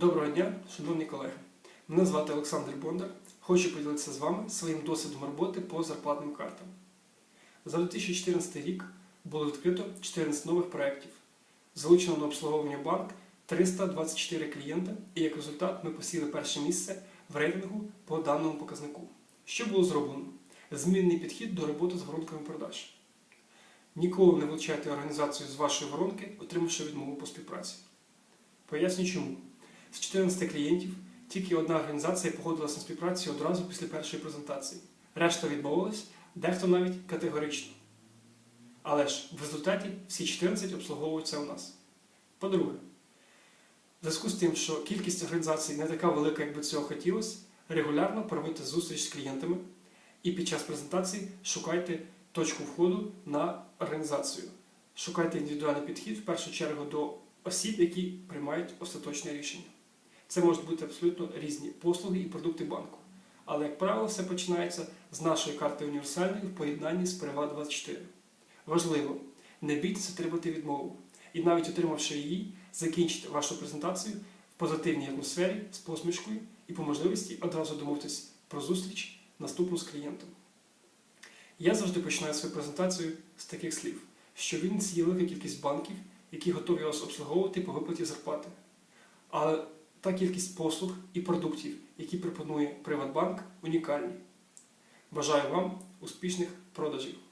Доброго дня, шановні колеги. Мене звати Олександр Бондар. Хочу поділитися з вами своїм досвідом роботи по зарплатним картам. За 2014 рік було відкрито 14 нових проєктів. Залучено на обслуговування банк 324 клієнта, і як результат ми посіли перше місце в рейтингу по даному показнику. Що було зроблено? Змінний підхід до роботи з воронками продаж. Ніколи не вилучайте організацію з вашої воронки, отримавши відмову по співпраці. Поясню чому. З 14 клієнтів тільки одна організація погодилася на співпрацю одразу після першої презентації. Решта відмовилась, дехто навіть категорично. Але ж в результаті всі 14 обслуговуються у нас. По-друге, в зв'язку з тим, що кількість організацій не така велика, як би цього хотілося, регулярно проводьте зустріч з клієнтами і під час презентації шукайте точку входу на організацію. Шукайте індивідуальний підхід в першу чергу до осіб, які приймають остаточне рішення. Це можуть бути абсолютно різні послуги і продукти банку. Але, як правило, все починається з нашої карти універсальної в поєднанні з Приват24. Важливо, не бійтеся отримати відмову. І навіть отримавши її, закінчите вашу презентацію в позитивній атмосфері з посмішкою і по можливості одразу домовитись про зустріч наступну з клієнтом. Я завжди починаю свою презентацію з таких слів, що в Вінниці є велика кількість банків, які готові вас обслуговувати по виплаті зарплати. Але та кількість послуг і продуктів, які пропонує Приватбанк, унікальні. Бажаю вам успішних продажів!